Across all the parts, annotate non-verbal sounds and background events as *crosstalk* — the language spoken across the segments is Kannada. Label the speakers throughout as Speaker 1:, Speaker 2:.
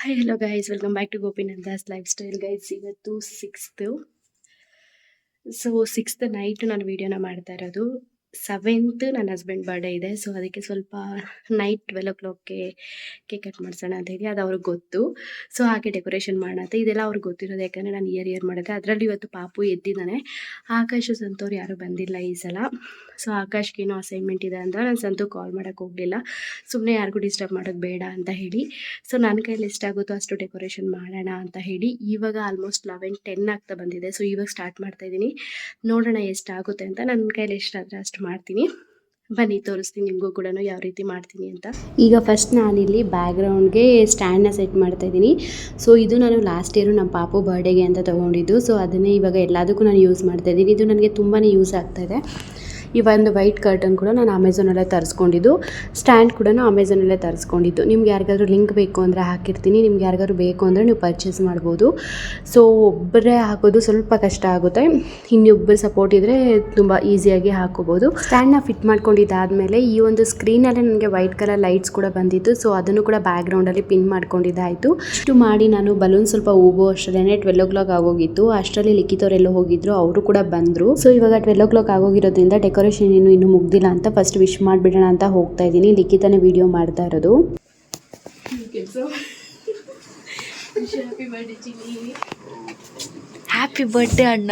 Speaker 1: Hi hello guys welcome back to Gopinandas lifestyle guys ಇವತ್ತು ಸಿಕ್ಸ್ತು ಸೊ ಸಿಕ್ಸ್ತ್ ನೈಟ್ ನಾನು ವೀಡಿಯೋನ ಮಾಡ್ತಾ ಇರೋದು. ಸೆವೆಂತ್ ನನ್ನ ಹಸ್ಬೆಂಡ್ ಬರ್ಡೇ ಇದೆ. ಸೊ ಅದಕ್ಕೆ ಸ್ವಲ್ಪ ನೈಟ್ ಟ್ವೆಲ್ ಓ ಕ್ಲಾಕ್ಗೆ ಕೇಕ್ ಕಟ್ ಮಾಡಿಸೋಣ ಅಂತ ಹೇಳಿ ಅದು ಅವ್ರಿಗೆ ಗೊತ್ತು. ಸೊ ಹಾಗೆ ಡೆಕೋರೇಷನ್ ಮಾಡೋಣ ಇದೆಲ್ಲ ಅವ್ರಿಗೆ ಗೊತ್ತಿರೋದು ಯಾಕಂದರೆ ನಾನು ಇಯರ್ ಇಯರ್ ಮಾಡಿದೆ ಅದರಲ್ಲಿ ಇವತ್ತು ಪಾಪು ಎದ್ದಿದ್ದಾನೆ. ಆಕಾಶು ಸಂತೋರು ಯಾರೂ ಬಂದಿಲ್ಲ ಈ ಸಲ. ಸೊ ಆಕಾಶ್ಗೆ ಏನೋ ಅಸೈನ್ಮೆಂಟ್ ಇದೆ ಅಂತ ನಾನು ಸಂತು ಕಾಲ್ ಮಾಡೋಕ್ಕೆ ಹೋಗಲಿಲ್ಲ. ಸುಮ್ಮನೆ ಯಾರಿಗೂ ಡಿಸ್ಟರ್ಬ್ ಮಾಡೋದು ಬೇಡ ಅಂತ ಹೇಳಿ. ಸೊ ನನ್ನ ಕೈಯಲ್ಲಿ ಎಷ್ಟಾಗುತ್ತೋ ಅಷ್ಟು ಡೆಕೋರೇಷನ್ ಮಾಡೋಣ ಅಂತ ಹೇಳಿ. ಇವಾಗ ಆಲ್ಮೋಸ್ಟ್ ಲೆವೆನ್ ಟೆನ್ ಆಗ್ತಾ ಬಂದಿದೆ. ಸೊ ಇವಾಗ ಸ್ಟಾರ್ಟ್ ಮಾಡ್ತಾ ಇದ್ದೀನಿ. ನೋಡೋಣ ಎಷ್ಟಾಗುತ್ತೆ ಅಂತ. ನನ್ನ ಕೈಯಲ್ಲಿ ಎಷ್ಟಾದರೆ ಅಷ್ಟು ಮಾಡ್ತೀನಿ. ಬನ್ನಿ, ತೋರಿಸ್ತೀನಿ ನಿಮಗೂ ಕೂಡ ಯಾವ ರೀತಿ ಮಾಡ್ತೀನಿ ಅಂತ. ಈಗ ಫಸ್ಟ್ ನಾನಿಲ್ಲಿ ಬ್ಯಾಕ್ಗ್ರೌಂಡ್ಗೆ ಸ್ಟ್ಯಾಂಡ್ನ ಸೆಟ್ ಮಾಡ್ತಾ ಇದ್ದೀನಿ. ಸೊ ಇದು ನಾನು ಲಾಸ್ಟ್ ಇಯರು ನಮ್ಮ ಪಾಪು ಬರ್ಡೇಗೆ ಅಂತ ತೊಗೊಂಡಿದ್ದು. ಸೊ ಅದನ್ನೇ ಇವಾಗ ಎಲ್ಲದಕ್ಕೂ ನಾನು ಯೂಸ್ ಮಾಡ್ತಾ ಇದ್ದೀನಿ. ಇದು ನನಗೆ ತುಂಬಾ ಯೂಸ್ ಆಗ್ತಾ ಇದೆ. ಈ ಒಂದು ವೈಟ್ ಕರ್ಟನ್ ಕೂಡ ನಾನು ಅಮೆಝಾನಲ್ಲೇ ತರಿಸ್ಕೊಂಡಿದ್ದು. ಸ್ಟ್ಯಾಂಡ್ ಕೂಡ ಅಮೆಝಾನಲ್ಲೇ ತರಿಸ್ಕೊಂಡಿದ್ದು. ನಿಮ್ಗೆ ಯಾರಿಗಾದ್ರೂ ಲಿಂಕ್ ಬೇಕು ಅಂದರೆ ಹಾಕಿರ್ತೀನಿ. ನಿಮ್ಗೆ ಯಾರಿಗಾದ್ರೂ ಬೇಕು ಅಂದರೆ ನೀವು ಪರ್ಚೇಸ್ ಮಾಡ್ಬೋದು. ಸೊ ಒಬ್ಬರೇ ಹಾಕೋದು ಸ್ವಲ್ಪ ಕಷ್ಟ ಆಗುತ್ತೆ. ಇನ್ನೊಬ್ಬರು ಸಪೋರ್ಟ್ ಇದ್ದರೆ ತುಂಬ ಈಸಿಯಾಗಿ ಹಾಕೋಬೋದು. ಸ್ಟ್ಯಾಂಡ್ನ ಫಿಟ್ ಮಾಡ್ಕೊಂಡಿದ್ದಾದಮೇಲೆ ಈ ಒಂದು ಸ್ಕ್ರೀನಲ್ಲೇ ನನಗೆ ವೈಟ್ ಕಲರ್ ಲೈಟ್ಸ್ ಕೂಡ ಬಂದಿತ್ತು. ಸೊ ಅದನ್ನು ಕೂಡ ಬ್ಯಾಕ್ಗ್ರೌಂಡಲ್ಲಿ ಪಿನ್ ಮಾಡ್ಕೊಂಡಿದ್ದಾಯಿತು. ಇಷ್ಟು ಮಾಡಿ ನಾನು ಬಲೂನ್ ಸ್ವಲ್ಪ ಹೋಗೋ ಅಷ್ಟರಲ್ಲೇ ಟ್ವೆಲ್ ಓ ಕ್ಲಾಕ್ ಆಗೋಗಿತ್ತು. ಅಷ್ಟರಲ್ಲಿ ಲಿಖಿತವರೆಲ್ಲ ಹೋಗಿದ್ರು. ಅವರು ಕೂಡ ಬಂದರು. ಸೊ ಇವಾಗ ಟ್ವೆಲ್ ಓ ಕ್ಲಾಕ್ ಆಗೋಗಿರೋದ್ರಿಂದ ಡೆಕೋರೇಷನ್ ಏನು ಇನ್ನೂ ಮುಗ್ದಿಲ್ಲ ಅಂತ ಫಸ್ಟ್ ವಿಶ್ ಮಾಡಿಬಿಡೋಣ ಅಂತ ಹೋಗ್ತಾ ಇದ್ದೀನಿ. ಲಿಖಿತನೇ ವಿಡಿಯೋ ಮಾಡ್ತಾ ಇರೋದು.
Speaker 2: ಹ್ಯಾಪಿ ಬರ್ಡೇ ಅಣ್ಣ.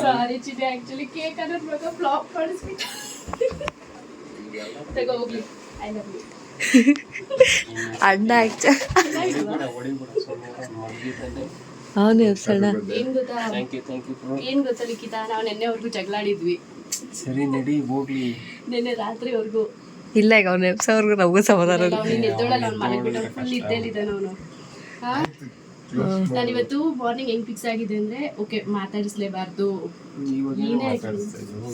Speaker 1: ಸಾರಿ ಚಿನಿ ಆಕ್ಚುಲಿ ಕೇಕ್ ಅನ್ನೋದ್ ಮಗ ಫ್ಲಾಪ್ ಮಾಡಿಸ್ಬಿಟ್ಟು. ತಗೋ ಹೋಗ್ಲಿ. ಐ ಲವ್ ಯು
Speaker 2: ಅಣ್ಣ ಆಕ್ಚುಲಿ ಅವನು ಎಬ್ಸಣ್ಣ
Speaker 1: ಏನ್ ಗೊತ್ತಾ? ಏನ್ ಗೊತ್ತಾ ಲಿಖಿತ? ನಾವು ನೆನ್ನೆವರೆಗೂ ಜಗಳಾಡಿದ್ವಿ.
Speaker 3: ಸರಿ ನಡಿ ಹೋಗ್ಲಿ.
Speaker 1: ನಿನ್ನೆ ರಾತ್ರಿವರೆಗೂ.
Speaker 2: ಇಲ್ಲ ಈಗ ಅವ್ನು ಎಬ್ಸೋರ್ಗು ನಮಗೂ ಸಮಾಧಾನ ಇಲ್ಲ.
Speaker 1: ಎದ್ದೋಳಲ್ಲ ಅವ್ನು ಮನೆಗೆ ಬಿಟ್ಟು ಫುಲ್ ಇದ್ದೇಲಿದ್ದಾನೆ ಅವನು. ನಾನು ಇವತ್ತು ಮಾರ್ನಿಂಗ್ ಹೆಂಗ್ ಫಿಕ್ಸ್ ಆಗಿದೆ ಅಂದ್ರೆ ಓಕೆ ಮಾತಾಡಿಸ್ಲೇಬಾರ್ದು.
Speaker 3: ಇವಾಗ
Speaker 1: ಏನೇ
Speaker 3: ಮಾತಾಡಿಸ್ತಾ ಇದ್ರು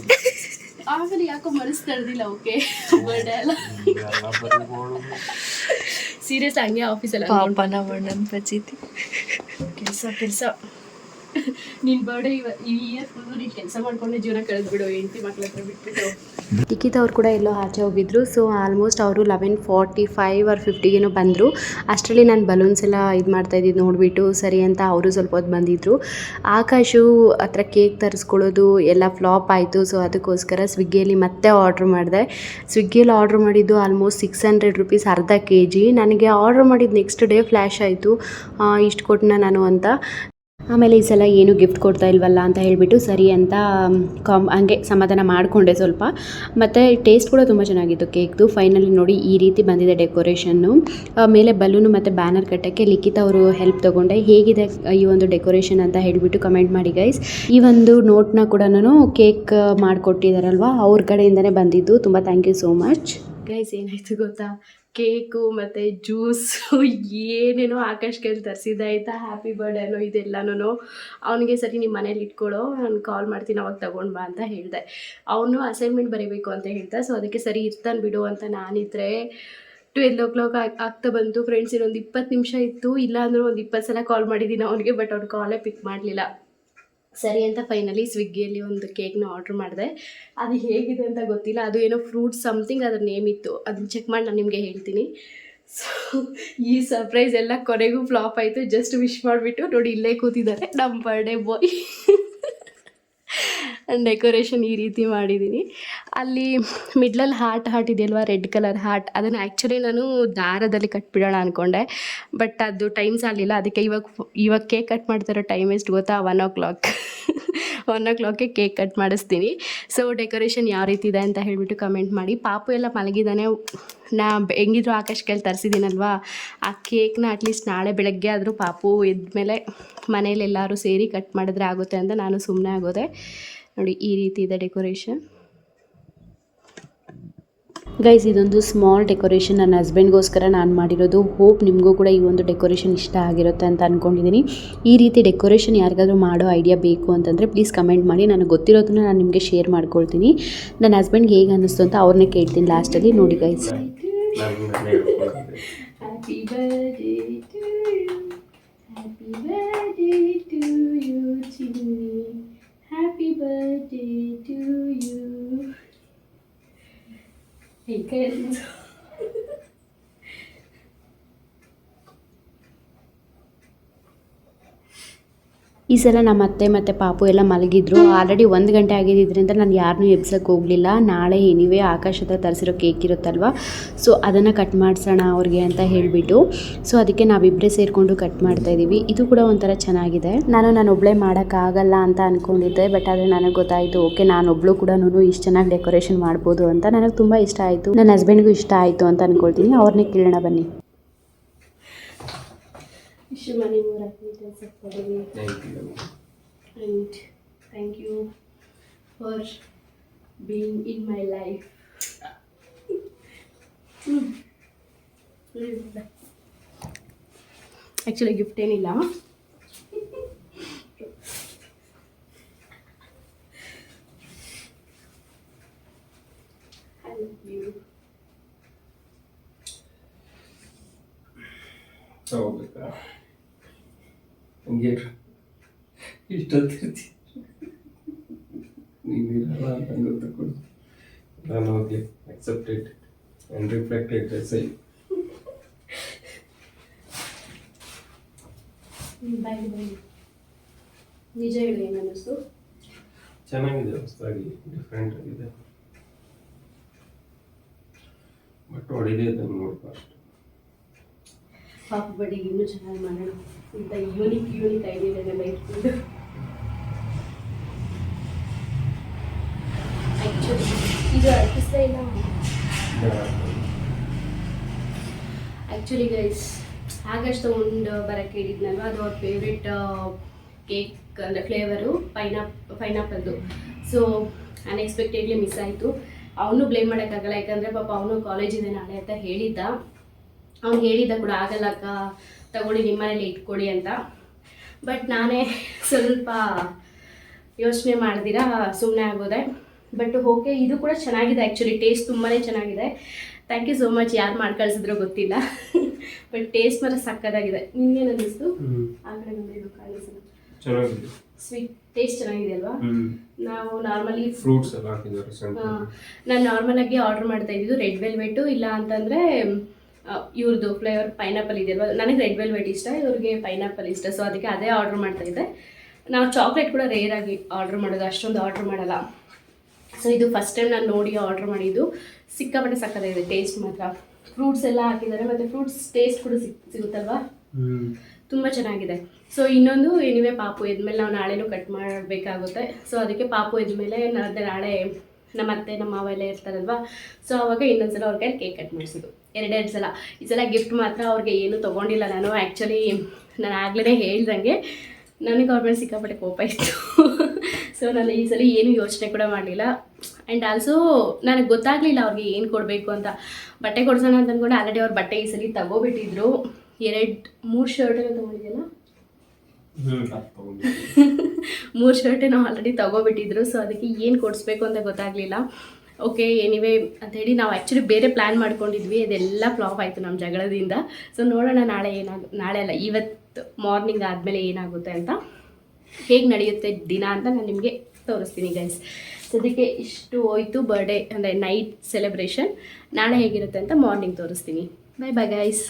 Speaker 1: ಆಮೇಲೆ ಯಾಕೋ ಮನಸ್ಸು ತಡೆದಿಲ್ಲ ಓಕೆ ಬರ್ಡೇ ಅಲ್ಲ. ಸೀರಿಯಸ್ ಹಂಗೆ ಆಫೀಸಲ್ಲಿ
Speaker 2: ಪಾಪ ನಮ್ಮ ಅಣ್ಣನ ಪಚಿತಿ
Speaker 1: ಕೆಲಸ ಕೆಲಸ. ನಿನ್ ಬರ್ಡೇ ಈ ಇಯರ್ ಕೆಲಸ ಮಾಡ್ಕೊಂಡು ಜೀವನ ಕಳೆದ್ಬಿಡು ಹೆಂಡತಿ ಮಕ್ಳ ಹತ್ರ ಬಿಟ್ಬಿಟ್ಟು. ಲಿಖಿತ್ ಅವ್ರು ಕೂಡ ಎಲ್ಲೋ ಆಚೆ ಹೋಗಿದ್ರು ಸೊ ಆಲ್ಮೋಸ್ಟ್ ಅವರು ಲೆವೆನ್ ಫಾರ್ಟಿ ಫೈವ್ ಆರ್ ಫಿಫ್ಟಿಗೇನೋ ಬಂದರು. ಅಷ್ಟರಲ್ಲಿ ನಾನು ಬಲೂನ್ಸ್ ಎಲ್ಲ ಇದು ಮಾಡ್ತಾ ಇದ್ದಿದ್ದು ನೋಡಿಬಿಟ್ಟು, ಸರಿ ಅಂತ ಅವರು ಸ್ವಲ್ಪ ಹೊತ್ತು ಬಂದಿದ್ದರು ಆಕಾಶು ಹತ್ರ ಕೇಕ್ ತರಿಸ್ಕೊಳ್ಳೋದು ಎಲ್ಲ ಫ್ಲಾಪ್ ಆಯಿತು ಸೊ ಅದಕ್ಕೋಸ್ಕರ ಸ್ವಿಗ್ಗಿಯಲ್ಲಿ ಮತ್ತೆ ಆರ್ಡ್ರ್ ಮಾಡಿದೆ. ಸ್ವಿಗ್ಗಿಯಲ್ಲಿ ಆರ್ಡ್ರ್ ಮಾಡಿದ್ದು ಆಲ್ಮೋಸ್ಟ್ ಸಿಕ್ಸ್ ಹಂಡ್ರೆಡ್ ರುಪೀಸ್ ಅರ್ಧ ಕೆ ಜಿ ನನಗೆ ಆರ್ಡ್ರ್ ಮಾಡಿದ್ದು ನೆಕ್ಸ್ಟ್ ಡೇ ಫ್ಲ್ಯಾಶ್ ಆಯಿತು. ಇಷ್ಟು ಕೊಟ್ಟನ ನಾನು ಅಂತ. ಆಮೇಲೆ ಈ ಸಲ ಏನು ಗಿಫ್ಟ್ ಕೊಡ್ತಾ ಇಲ್ವಲ್ಲ ಅಂತ ಹೇಳಿಬಿಟ್ಟು ಸರಿ ಅಂತ ಕಾಮ್ ಹಂಗೆ ಸಮಾಧಾನ ಮಾಡಿಕೊಂಡೆ ಸ್ವಲ್ಪ. ಮತ್ತು ಟೇಸ್ಟ್ ಕೂಡ ತುಂಬ ಚೆನ್ನಾಗಿತ್ತು ಕೇಕ್ದು. ಫೈನಲಿ ನೋಡಿ ಈ ರೀತಿ ಬಂದಿದೆ ಡೆಕೋರೇಷನ್ನು ಮೇಲೆ ಬಲೂನು ಮತ್ತು ಬ್ಯಾನರ್ ಕಟ್ಟೋಕ್ಕೆ ಲಿಖಿತ ಅವರು ಹೆಲ್ಪ್ ತೊಗೊಂಡೆ. ಹೇಗಿದೆ ಈ ಒಂದು ಡೆಕೋರೇಷನ್ ಅಂತ ಹೇಳಿಬಿಟ್ಟು ಕಮೆಂಟ್ ಮಾಡಿ ಗೈಸ್ ಈ ಒಂದು ನೋಟ್ನ ಕೂಡ ನಾನು ಕೇಕ್ ಮಾಡಿಕೊಟ್ಟಿದ್ದಾರಲ್ವ ಅವ್ರ ಕಡೆಯಿಂದನೇ ಬಂದಿದ್ದು. ತುಂಬ thank you so much guys ಏನಾಯಿತು ಗೊತ್ತಾ? ಕೇಕು ಮತ್ತು ಜ್ಯೂಸು, ಏನೇನೋ ಆಕಾಶ್ ಕೈಲಿ ತರಿಸಿದ್ದೆ, ಆಯಿತಾ? ಹ್ಯಾಪಿ ಬರ್ಡೇನೋ ಇದೆಲ್ಲನೂ ಅವನಿಗೆ ಸರಿ ನಿಮ್ಮ ಮನೇಲಿ ಇಟ್ಕೊಳ್ಳೋ ನಾನು ಕಾಲ್ ಮಾಡ್ತೀನಿ, ಅವಾಗ ತೊಗೊಂಡು ಬಾ ಅಂತ ಹೇಳಿದೆ. ಅವನು ಅಸೈನ್ಮೆಂಟ್ ಬರೀಬೇಕು ಅಂತ ಹೇಳ್ತಾ ಸೊ ಅದಕ್ಕೆ ಸರಿ ಇರ್ತಾನೆ ಬಿಡು ಅಂತ ನಾನಿದ್ರೆ ಟ್ವೆಲ್ ಓ ಕ್ಲಾಕ್ ಆಗ್ತಾ ಬಂತು. ಫ್ರೆಂಡ್ಸ್ ಇನ್ನೊಂದು ಇಪ್ಪತ್ತು ನಿಮಿಷ ಇತ್ತು. ಇಲ್ಲ ಅಂದ್ರೆ ಒಂದು ಇಪ್ಪತ್ತು ಸಲ ಕಾಲ್ ಮಾಡಿದ್ದೀನಿ ಅವನಿಗೆ ಬಟ್ ಅವ್ನು ಕಾಲೇ ಪಿಕ್ ಮಾಡಲಿಲ್ಲ. ಸರಿ ಅಂತ ಫೈನಲಿ ಸ್ವಿಗ್ಗಿಯಲ್ಲಿ ಒಂದು ಕೇಕ್ನ ಆರ್ಡ್ರ್ ಮಾಡಿದೆ. ಅದು ಹೇಗಿದೆ ಅಂತ ಗೊತ್ತಿಲ್ಲ. ಅದು ಏನೋ ಫ್ರೂಟ್ ಸಮಥಿಂಗ್ ಅದ್ರ ನೇಮ್ ಇತ್ತು. ಅದನ್ನ ಚೆಕ್ ಮಾಡಿ, ನಾನು ನಿಮಗೆ ಹೇಳ್ತೀನಿ. ಸೊ ಈ ಸರ್ಪ್ರೈಸ್ ಎಲ್ಲ ಕೊನೆಗೂ ಫ್ಲಾಪ್ ಆಯಿತು. ಜಸ್ಟ್ ವಿಶ್ ಮಾಡಿಬಿಟ್ಟು ನೋಡಿ ಇಲ್ಲೇ ಕೂತಿದ್ದಾರೆ. ನಮ್ಮ ಬರ್ಡೇ ಬಾಯ್ ಡೆಕೋರೇಷನ್ ಈ ರೀತಿ ಮಾಡಿದ್ದೀನಿ ಅಲ್ಲಿ ಮಿಡ್ಲಲ್ಲಿ ಹಾರ್ಟ್ ಹಾರ್ಟ್ ಇದೆಯಲ್ವಾ? ರೆಡ್ ಕಲರ್ ಹಾರ್ಟ್ ಅದನ್ನು ಆ್ಯಕ್ಚುಲಿ ನಾನು ದಾರದಲ್ಲಿ ಕಟ್ಬಿಡೋಣ ಅಂದ್ಕೊಂಡೆ ಬಟ್ ಅದು ಟೈಮ್ ಸಾಲಿಲ್ಲ ಅದಕ್ಕೆ ಇವಾಗ ಇವಾಗ ಕೇಕ್ ಕಟ್ ಮಾಡ್ತಿರೋ ಟೈಮ್ ಎಷ್ಟು ಗೊತ್ತಾ? ಒನ್ ಓ ಕ್ಲಾಕ್ ಒನ್ ಓ ಕ್ಲಾಕ್ಗೆ ಕೇಕ್ ಕಟ್ ಮಾಡಿಸ್ತೀನಿ. ಸೊ ಡೆಕೋರೇಷನ್ ಯಾವ ರೀತಿ ಇದೆ ಅಂತ ಹೇಳಿಬಿಟ್ಟು ಕಮೆಂಟ್ ಮಾಡಿ. ಪಾಪು ಎಲ್ಲ ಮಲಗಿದ್ದಾನೆ ನಾ ಹೆಂಗಿದ್ರು ಆಕಾಶ್ ಕೈಲಿ ತರಿಸಿದ್ದೀನಲ್ವಾ ಆ ಕೇಕ್ನ ಅಟ್ಲೀಸ್ಟ್ ನಾಳೆ ಬೆಳಗ್ಗೆ ಆದರೂ ಪಾಪು ಎದ್ಮೇಲೆ ಮನೇಲಿ ಎಲ್ಲರೂ ಸೇರಿ ಕಟ್ ಮಾಡಿದ್ರೆ ಆಗುತ್ತೆ ಅಂತ ನಾನು ಸುಮ್ಮನೆ ಆಗೋದೆ. ನೋಡಿ ಈ ರೀತಿ ಇದೆ ಡೆಕೋರೇಷನ್. ಗೈಸ್ ಇದೊಂದು ಸ್ಮಾಲ್ ಡೆಕೋರೇಷನ್ ನನ್ನ ಹಸ್ಬೆಂಡ್ಗೋಸ್ಕರ ನಾನು ಮಾಡಿರೋದು. ಹೋಪ್ ನಿಮಗೂ ಕೂಡ ಈ ಒಂದು ಡೆಕೋರೇಷನ್ ಇಷ್ಟ ಆಗಿರುತ್ತೆ ಅಂತ ಅಂದ್ಕೊಂಡಿದ್ದೀನಿ ಈ ರೀತಿ ಡೆಕೋರೇಷನ್ ಯಾರಿಗಾದ್ರೂ ಮಾಡೋ ಐಡಿಯಾ ಬೇಕು ಅಂತಂದರೆ ಪ್ಲೀಸ್ ಕಮೆಂಟ್ ಮಾಡಿ. ನನಗೆ ಗೊತ್ತಿರೋದನ್ನ ನಾನು ನಿಮಗೆ ಶೇರ್ ಮಾಡ್ಕೊಳ್ತೀನಿ. ನನ್ನ ಹಸ್ಬೆಂಡ್ಗೆ ಹೇಗೆ ಅನ್ನಿಸ್ತು ಅಂತ ಅವ್ರನ್ನೇ ಕೇಳ್ತೀನಿ ಲಾಸ್ಟಲ್ಲಿ ನೋಡಿ ಗೈಸ್
Speaker 3: ಹೇಳ್ಕೊಂಡಿದ್ದೆ
Speaker 1: Happy birthday to you. Happy *laughs* ಈ ಸಲ ನಮ್ಮ ಅತ್ತೆ ಮತ್ತು ಪಾಪು ಎಲ್ಲ ಮಲಗಿದ್ರು. ಆಲ್ರೆಡಿ ಒಂದು ಗಂಟೆ ಆಗಿದ್ದರಿಂದ ನಾನು ಯಾರನ್ನೂ ಎಬ್ಸಕ್ಕೆ ಹೋಗಲಿಲ್ಲ. ನಾಳೆ ಏನಿವೆ ಆಕಾಶ ಹತ್ರ ತರಿಸಿರೋ ಕೇಕ್ ಇರುತ್ತಲ್ವ? ಸೊ ಅದನ್ನು ಕಟ್ ಮಾಡಿಸೋಣ ಅವ್ರಿಗೆ ಅಂತ ಹೇಳಿಬಿಟ್ಟು. ಸೊ ಅದಕ್ಕೆ ನಾವಿಬ್ಬರೇ ಸೇರಿಕೊಂಡು ಕಟ್ ಮಾಡ್ತಾ ಇದ್ದೀವಿ ಇದು ಕೂಡ ಒಂಥರ ಚೆನ್ನಾಗಿದೆ. ನಾನು ನಾನು ಒಬ್ಬಳೇ ಮಾಡೋಕ್ಕಾಗಲ್ಲ ಅಂತ ಅಂದ್ಕೊಂಡಿದ್ದೆ ಬಟ್ ಆದರೆ ನನಗೆ ಗೊತ್ತಾಯಿತು ಓಕೆ ನಾನೊಬ್ಳು ಕೂಡ ಇಷ್ಟು ಚೆನ್ನಾಗಿ ಡೆಕೋರೇಷನ್ ಮಾಡ್ಬೋದು ಅಂತ. ನನಗೆ ತುಂಬ ಇಷ್ಟ ಆಯಿತು. ನನ್ನ ಹಸ್ಬೆಂಡ್ಗೂ ಇಷ್ಟ ಆಯಿತು ಅಂತ ಅಂದ್ಕೊಳ್ತೀನಿ ಅವ್ರನ್ನೇ ಕೇಳೋಣ ಬನ್ನಿ. ಇಷ್ಟು ಮನೆ ಮೂರು
Speaker 3: Thank you.
Speaker 1: and thank you for being in my life. Actually gift ಏನಿಲ್ಲ
Speaker 3: ಹಂಗೆ ಇಷ್ಟೊತ್ತಿರ್ತಿ ನೀವಿರಲ್ಲ ಅಂತ ಗೊತ್ತಕೊಂಡು ನಾನು ಹೋಗ್ಲಿ ಅಕ್ಸೆಪ್ಟೆಡ್ ಆ್ಯಂಡ್ ರಿಫ್ಲೆಕ್ಟೆಡ್ ಸೈ
Speaker 1: ನಿಜ ಹೇಳಿ ಏನು ಅನ್ನಿಸ್ತು
Speaker 3: ಚೆನ್ನಾಗಿದೆ ಹೊಸದಾಗಿ ಡಿಫ್ರೆಂಟ್ ಆಗಿದೆ. ಬಟ್ ಹೊಡಿದೆ ಅದನ್ನು ನೋಡ್ಬಾರ್ದು
Speaker 1: ಪಾಪ ಬಡ್ಡಿ ಇನ್ನೂ ಚೆನ್ನಾಗಿ ಮಾಡೋಣ ಇಂಥ ಯೂನಿಕ್ ಯೂನಿಕ್ ಐಡಿಯಾಗಳೆಲ್ಲ ಇಟ್ಕೊಂಡು. ಇದು ಅರ್ಪಿಸ್ತಾ ಇಲ್ಲ ಆ್ಯಕ್ಚುಲಿ ಗೈಸ್ ಆಗಸ್ಟ್ ತೊಗೊಂಡು ಬರೋಕ್ಕೆ ಹೇಳಿದ್ನಲ್ವ? ಅದು ಅವ್ರ ಫೇವ್ರೆಟ್ ಕೇಕ್ ಅಂದರೆ ಫ್ಲೇವರು ಪೈನಾಪ್ ಪೈನಾಪಲ್ದು ಸೊ ಅನ್ಎಕ್ಸ್ಪೆಕ್ಟೆಡ್ಲಿ ಮಿಸ್ ಆಯಿತು. ಅವನು ಬ್ಲೇಮ್ ಮಾಡೋಕ್ಕಾಗಲ್ಲ, ಯಾಕಂದರೆ ಪಾಪ ಅವನು ಕಾಲೇಜಿದೆ ನಾಳೆ ಅಂತ ಹೇಳಿದ್ದ. ಅವ್ನು ಹೇಳಿದ್ದ ಕೂಡ ಆಗಲ್ಲ ಅಕ್ಕ ತಗೊಳ್ಳಿ ನಿಮ್ಮನೇಲಿ ಇಟ್ಕೊಳ್ಳಿ ಅಂತ. ಬಟ್ ನಾನೇ ಸ್ವಲ್ಪ ಯೋಚನೆ ಮಾಡ್ದಿರಾ ಸುಮ್ಮನೆ ಆಗೋದೆ. ಬಟ್ ಓಕೆ ಇದು ಕೂಡ ಚೆನ್ನಾಗಿದೆ ಆ್ಯಕ್ಚುಲಿ ಟೇಸ್ಟ್ ತುಂಬಾ ಚೆನ್ನಾಗಿದೆ. ಥ್ಯಾಂಕ್ ಯು ಸೋ ಮಚ್ ಯಾರು ಮಾಡಿ ಕಳಿಸಿದ್ರೋ ಗೊತ್ತಿಲ್ಲ. ಬಟ್ ಟೇಸ್ಟ್ ಮಾತ್ರ ಸಕ್ಕತ್ತಾಗಿದೆ ನಿಮ್ಗೇನು ಅನ್ನಿಸ್ತು ಆ ಕಡೆ ಬಂದಿದ್ದು ಇದು
Speaker 3: ಚೆನ್ನಾಗಿದೆ.
Speaker 1: ಸ್ವೀಟ್ ಟೇಸ್ಟ್ ಚೆನ್ನಾಗಿದೆ ಅಲ್ವಾ? ನಾವು ನಾರ್ಮಲಿ
Speaker 3: ಫ್ರೂಟ್ಸ್ ಎಲ್ಲ ಹಾಕಿದ್ದಾರೆ ಆಗಿ
Speaker 1: ನಾನು ನಾರ್ಮಲಾಗಿ ಆರ್ಡರ್ ಮಾಡ್ತಾ ಇದ್ದಿದ್ದು ರೆಡ್ ವೆಲ್ವೆಟು ಇಲ್ಲ ಅಂತಂದರೆ ಇವ್ರದ್ದು ಫ್ಲೇವರ್ ಪೈನಾಪಲ್ ಇದೆಯಲ್ವ? ನನಗೆ ರೆಡ್ ವೆಲ್ವೆಟ್ ಇಷ್ಟ ಇವ್ರಿಗೆ ಪೈನಾಪಲ್ ಇಷ್ಟ. ಸೊ ಅದಕ್ಕೆ ಅದೇ ಆರ್ಡರ್ ಮಾಡ್ತಾ ಇದ್ದೆ. ನಾವು ಚಾಕ್ಲೇಟ್ ಕೂಡ ರೇರ್ ಆಗಿ ಆರ್ಡರ್ ಮಾಡೋದು ಅಷ್ಟೊಂದು ಆರ್ಡರ್ ಮಾಡಲ್ಲ. ಸೊ ಇದು ಫಸ್ಟ್ ಟೈಮ್ ನಾನು ನೋಡಿ ಆರ್ಡರ್ ಮಾಡಿದ್ದು. ಸಿಕ್ಕಾಪಟ್ಟೆ ಸಕ್ಕತ್ತಾಗಿದೆ ಟೇಸ್ಟ್ ಮಾತ್ರ. ಫ್ರೂಟ್ಸ್ ಎಲ್ಲ ಹಾಕಿದ್ದಾರೆ ಮತ್ತು ಫ್ರೂಟ್ಸ್ ಟೇಸ್ಟ್ ಕೂಡ ಸಿಕ್ ಸಿಗುತ್ತಲ್ವಾ? ತುಂಬ ಚೆನ್ನಾಗಿದೆ. ಸೊ ಇನ್ನೊಂದು ಏನಿವೆ ಪಾಪು ಎದ್ಮೇಲೆ ನಾವು ನಾಳೆನೂ ಕಟ್ ಮಾಡಬೇಕಾಗುತ್ತೆ. ಸೊ ಅದಕ್ಕೆ ಪಾಪು ಎದ್ಮೇಲೆ ನಾಳೆ ನಾಳೆ ನಮ್ಮ ಅತ್ತೆ ನಮ್ಮ ಮಾವ ಎಲ್ಲ ಇರ್ತಾರಲ್ವಾ? ಸೊ ಅವಾಗ ಇನ್ನೊಂದ್ಸಲ ಅವ್ರ ಕೈಲಿ ಕೇಕ್ ಕಟ್ ಮಾಡಿಸೋದು. ಎರಡೆರಡು ಸಲ. ಈ ಸಲ ಗಿಫ್ಟ್ ಮಾತ್ರ ಅವ್ರಿಗೆ ಏನು ತೊಗೊಂಡಿಲ್ಲ ನಾನು. ಆ್ಯಕ್ಚುಲಿ ನಾನು ಆಗ್ಲೇ ಹೇಳ್ದಂಗೆ ನನಗೆ ಅವ್ರ ಮೇಲೆ ಸಿಕ್ಕಾಪಟ್ಟೆ ಕೋಪ ಇತ್ತು. ಸೊ ನಾನು ಈ ಸಲ ಏನು ಯೋಚನೆ ಕೂಡ ಮಾಡಲಿಲ್ಲ. ಆ್ಯಂಡ್ ಆಲ್ಸೋ ನನಗೆ ಗೊತ್ತಾಗಲಿಲ್ಲ ಅವ್ರಿಗೆ ಏನು ಕೊಡಬೇಕು ಅಂತ. ಬಟ್ಟೆ ಕೊಡ್ಸೋಣ ಅಂತ ಅಂದ್ಕೊಂಡು ಆಲ್ರೆಡಿ ಅವ್ರ ಬಟ್ಟೆ ಈ ಸಲ ತಗೋಬಿಟ್ಟಿದ್ರು. ಎರಡು ಮೂರು ಶರ್ಟ್ ಎಲ್ಲ ತೊಗೊಂಡಿದ್ಯಲ್ಲ?
Speaker 3: ಹ್ಞೂ ಅದು
Speaker 1: ಮೂರು ಶರ್ಟ್ ನಾವು ಆಲ್ರೆಡಿ ತಗೋಬಿಟ್ಟಿದ್ರು. ಸೊ ಅದಕ್ಕೆ ಏನು ಕೊಡಿಸ್ಬೇಕು ಅಂತ ಗೊತ್ತಾಗಲಿಲ್ಲ. ಓಕೆ ಎನಿವೇ ಹೇಳಿ ನಾವು ಆ್ಯಕ್ಚುಲಿ ಬೇರೆ ಪ್ಲ್ಯಾನ್ ಮಾಡ್ಕೊಂಡಿದ್ವಿ. ಅದೆಲ್ಲ ಫ್ಲಾಪ್ ಆಯಿತು ನಮ್ಮ ಜಗಳದಿಂದ. ಸೊ ನೋಡೋಣ ನಾಳೆ ಏನಾಗ, ನಾಳೆ ಅಲ್ಲ, ಇವತ್ತು ಮಾರ್ನಿಂಗ್ ಆದಮೇಲೆ ಏನಾಗುತ್ತೆ ಅಂತ. ಹೇಗೆ ನಡೆಯುತ್ತೆ ದಿನ ಅಂತ ನಾನು ನಿಮಗೆ ತೋರಿಸ್ತೀನಿ ಗೈಸ್ ಸದ್ಯಕ್ಕೆ ಇಷ್ಟು ಹೋಯ್ತು ಬರ್ಡೇ ಅಂದರೆ ನೈಟ್ ಸೆಲೆಬ್ರೇಷನ್ ನಾಳೆ ಹೇಗಿರುತ್ತೆ ಅಂತ ಮಾರ್ನಿಂಗ್ ತೋರಿಸ್ತೀನಿ. ಬಾಯ್ ಬಾಯ್ ಗೈಸ್